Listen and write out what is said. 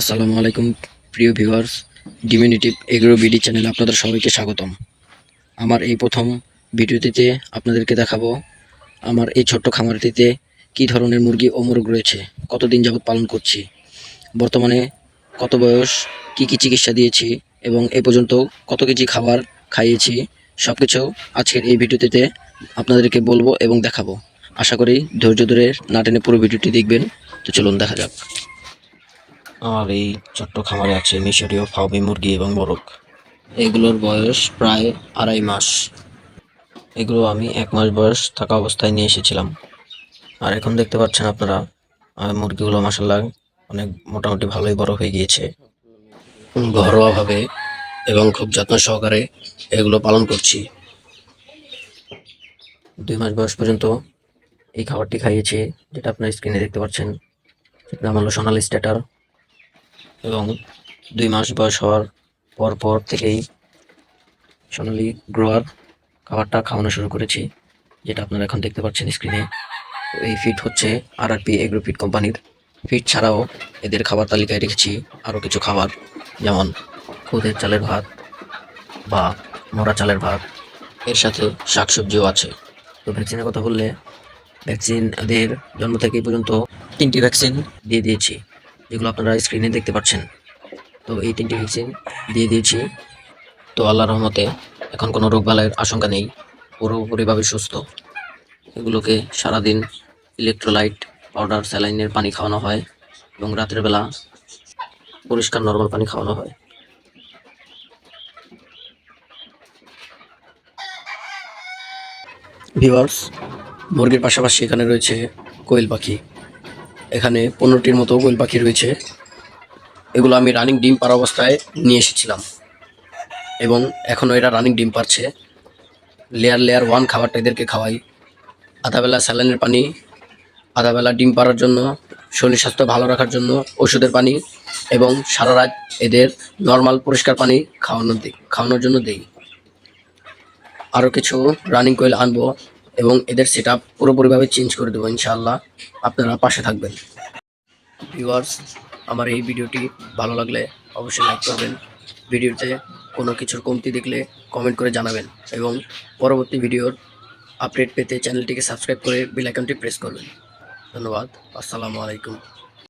আসসালামু আলাইকুম, প্রিয় ভিউয়ার্স, ডিমিনিটিভ এগ্রো বিডি চ্যানেলে আপনাদের সবাইকে স্বাগতম। আমার এই প্রথম ভিডিওটিতে আপনাদেরকে দেখাবো আমার এই ছোট্ট খামারটিতে কী ধরনের মুরগি ও মোরগ রয়েছে, কতদিন যাবৎ পালন করছি, বর্তমানে কত বয়স, কী কী চিকিৎসা দিয়েছি এবং এ পর্যন্ত কত কেজি খাবার খাইয়েছি সব কিছু আজকের এই ভিডিওটিতে আপনাদেরকে বলব এবং দেখাবো। আশা করি ধৈর্য ধরে না টেনে পুরো ভিডিওটি দেখবেন, তো চলুন দেখা যাক। আমার এই ছোট্ট খামারে আছে মিশরীয় ফাউমি মুরগি এবং মোরগ। এগুলোর বয়স প্রায় আড়াই মাস। এগুলো আমি এক মাস বয়স থাকা অবস্থায় নিয়ে এসেছিলাম। আর এখন দেখতে পাচ্ছেন আপনারা মুরগিগুলো মাসাল্লাহ অনেক মোটামুটি ভালোই বড় হয়ে গিয়েছে। ঘরোয়াভাবে এবং খুব যত্ন সহকারে এগুলো পালন করছি। দুই মাস বয়স পর্যন্ত এই খাবারটি খাইয়েছি, যেটা আপনার স্ক্রিনে দেখতে পাচ্ছেন। নাম হলো সোনালি স্ট্যাটার। এবং দুই মাস বয়স হওয়ার পর পর থেকেই সোনালি গ্রোয়ার খাবারটা খাওয়ানো শুরু করেছি, যেটা আপনারা এখন দেখতে পাচ্ছেন স্ক্রিনে এই ফিড হচ্ছে আর আর পি এগ্রো ফিড কোম্পানির ফিড ছাড়াও এদের খাবার তালিকায় রেখেছি আরও কিছু খাবার, যেমন খুদের চালের ভাত বা মোরা চালের ভাত। এর সাথে শাকসবজিও আছে। তো ভ্যাকসিনের কথা বললে ভ্যাকসিন এদের জন্ম থেকে পর্যন্ত তিনটি ভ্যাকসিন দিয়ে দিয়েছি। যেগুলো আপনারা স্ক্রিনে দেখতে পাচ্ছেন। তো এই তিনটি ভ্যাকসিন দিয়ে দিয়েছি। তো আল্লাহ রহমতে এখন কোনো রোগবালাইয়ের আশঙ্কা নেই। পুরোপুরিভাবে সুস্থ। এগুলোকে সারাদিন ইলেকট্রোলাইট পাউডার স্যালাইনের পানি খাওয়ানো হয় এবং রাতের বেলা পরিষ্কার নর্মাল পানি খাওয়ানো হয়। ভিওয়ার্স মুরগির পাশাপাশি এখানে রয়েছে কোয়েল পাখি। এখানে পনেরোটির মতো কোয়েল পাখি রয়েছে। এগুলো আমি রানিং ডিম পাড়া অবস্থায় নিয়ে এসেছিলাম। এবং এখনও এরা রানিং ডিম পারছে লেয়ার লেয়ার ওয়ান খাবারটা এদেরকে খাওয়াই। আধাবেলা স্যালাইনের পানি আধাবেলা ডিম পাড়ার জন্য, শরীর স্বাস্থ্য ভালো রাখার জন্য ওষুধের পানি এবং সারা রাত এদের নর্মাল পরিষ্কার পানি খাওয়ানো দিই খাওয়ানোর জন্য দিই। আরও কিছু রানিং কোয়েল আনব। এবং এদের সেট আপ পুরোপুরিভাবে চেঞ্জ করে দেবো, ইনশাআল্লাহ। আপনারা পাশে থাকবেন। ভিউয়ার্স আমার এই ভিডিওটি ভালো লাগলে অবশ্যই লাইক করবেন। ভিডিওতে কোনো কিছুর কমতি দেখলে কমেন্ট করে জানাবেন এবং পরবর্তী ভিডিওর আপডেট পেতে চ্যানেলটিকে সাবস্ক্রাইব করে বেল আইকনটি প্রেস করবেন। ধন্যবাদ। আসসালামু আলাইকুম।